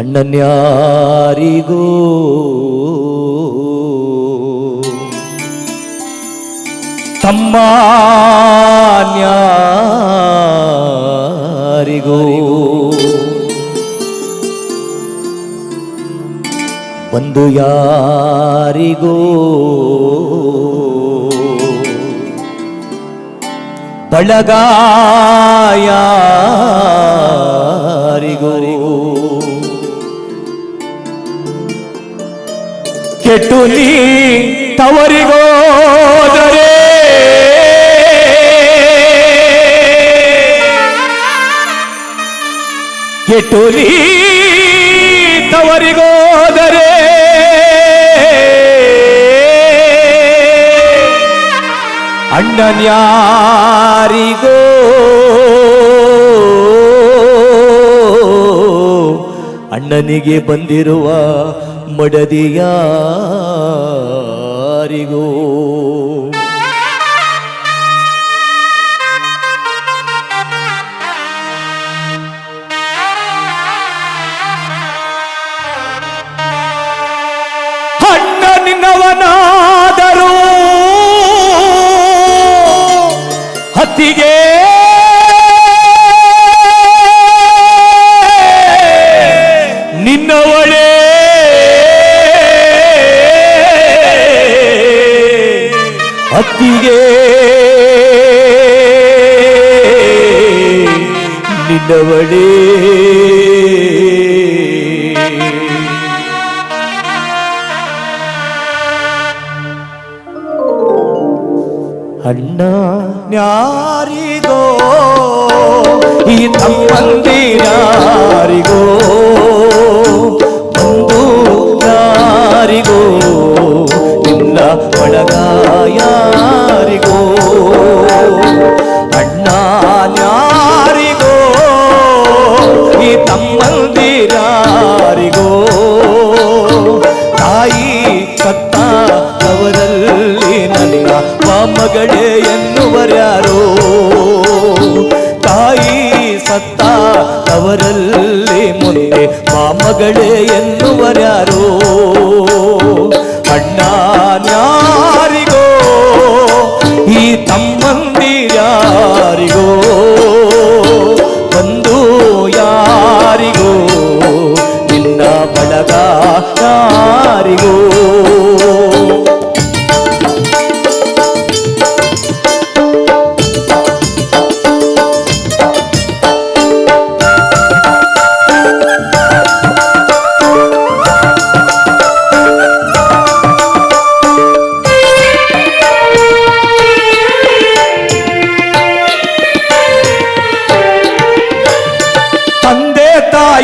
ಅಣ್ಣನ್ಯಾರಿಗೂ ತಮ್ಮನ್ಯಾರಿಗೂ ಒಂದು ಯಾರಿಗೂ ಬಳಗಾಯಾರಿಗೂ ಕೆಟ್ಟು ನೀ ತವರಿಗೋದರೆ. ಕೆಟ್ಟು ನೀ ತವರಿಗೋದರೆ. ಅಣ್ಣನ್ಯಾರಿಗೋ. ಅಣ್ಣನಿಗೆ ಬಂದಿರುವ ಮಡದಿಯಾರಿಗೋ? ಅಣ್ಣ ನಿನ್ನವನಾದರೂ ಹತ್ತಿಗೆ ನಿನ್ನವಳೇ ಅಣ್ಣ ನ್ಯಾರಿಗೋ ಈ ತಮ್ಮಂದಿರಾರಿಗೋ ಬಂದು ಯಾರಿಗೋ ಇಲ್ಲ ಒಳಗಾಯಾರಿಗೋ ಮೊಮ್ಮಗಳೇ ಎನ್ನುವರ್ಯಾರೋ? ತಾಯಿ ಸತ್ತ ಅವರಲ್ಲಿ ಮುಂದೆ ಮೊಮ್ಮಗಳೇ ಎನ್ನುವರ್ಯಾರೋ?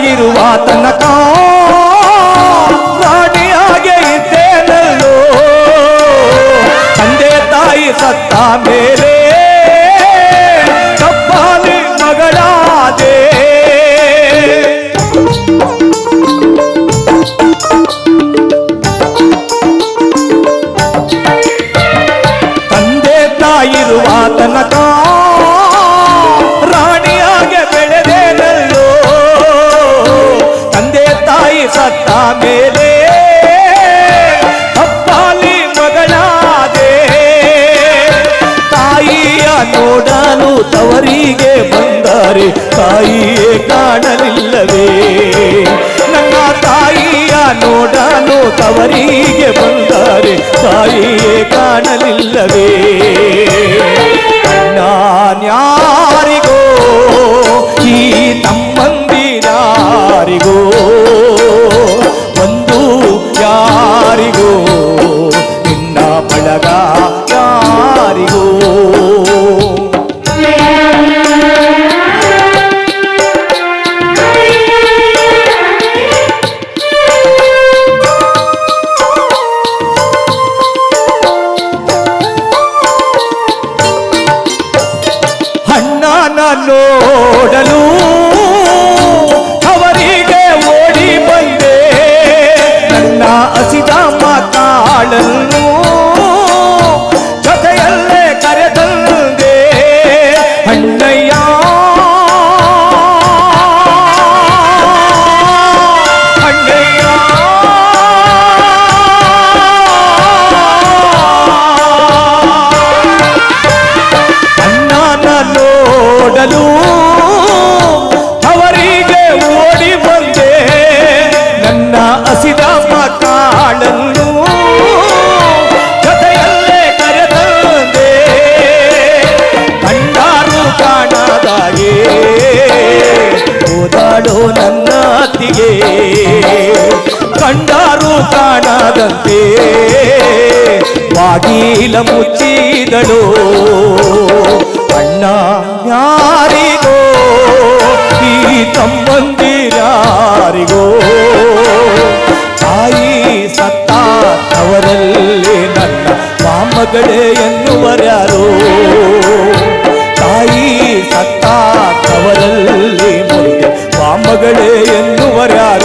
ತಾಯಿರುವ ತನಕ ರಾಣಿಯಾಗೆ ಇದ್ದೇನಲ್ಲೋ ತಂದೆ ತಾಯಿ ಸತ್ತ ಮೇಲೆ ತಪ್ಪಾಲಿ ಮಗಳಾದೆ ತಂದೆ ತಾಯಿರುವ ತನಕ ನೋಡಲು ತವರಿಗೆ ಬಂದರೆ ತಾಯಿಯೇ ಕಾಣಲಿಲ್ಲವೇ. ನನ್ನ ತಾಯಿಯ ನೋಡಲು ತವರಿಗೆ ಬಂದರೆ ತಾಯಿಯೇ ಕಾಣಲಿಲ್ಲವೇ. ನಾನ್ಯಾರಿಗೋ ಓಡಲು ಅವರಿಗೆ ಓಡಿ ಬಂದೆ ನನ್ನ ಹಸಿದ ಮಾತಾಡಲು ಕಾಣದಂತೆ ಬಾಗಿಲ ಮುಚ್ಚಿದಳು. ಅಣ್ಣ ಯಾರಿಗೋ, ಈ ತಮ್ಮಂದಿರಾರಿಗೋ ತಾಯಿ ಸತ್ತ ಅವರಲ್ಲಿ ನನ್ನ ಮಾಮಗಳೇ ಎನ್ನುವರ್ಯಾರು. ತಾಯಿ ಸತ್ತ ಅವರಲ್ಲಿ ಮುಂದೆ ಮಾಮಗಳೇ ಎನ್ನುವರ್ಯಾರು.